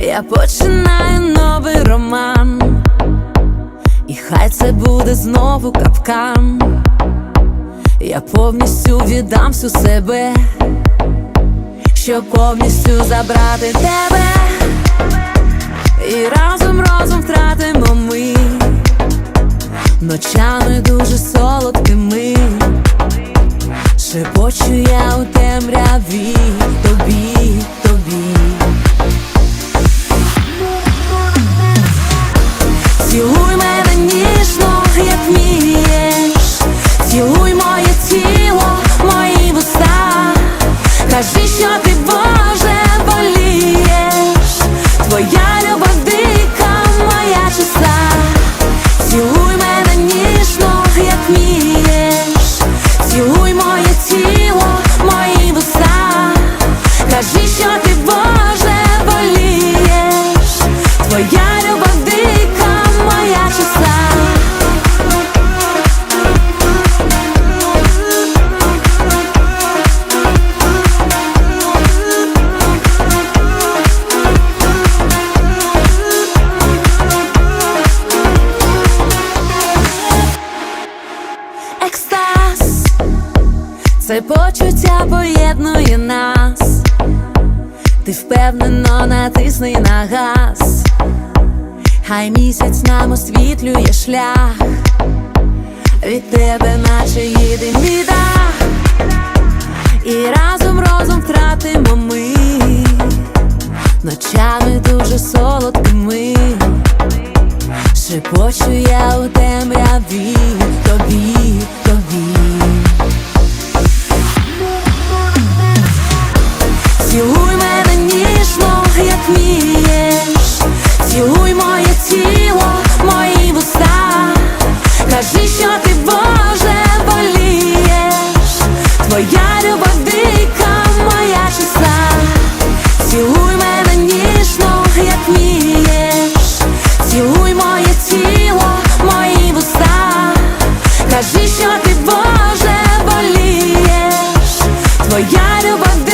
Я починаю новий роман, і хай це буде знову капкан. Я повністю віддам всю себе, щоб повністю забрати тебе, і разом разом втратимо ми ночами дуже солодкими. Шепочу я у темряві Цілуй мене це почуття поєднує нас, ти впевнено натисни на газ, хай місяць нам освітлює шлях, від тебе наче єдиний дах, і разом розум втратимо ми, ночами дуже солодкими. Шепочу я у темряві тобі. Кажи, що ти Боже болієш, твоя любов дика, моя чиста, цілуй мене ніжно, як вмієш, цілуй моє тіло, мої вуста, кажи, що ти Боже болієш, твоя любов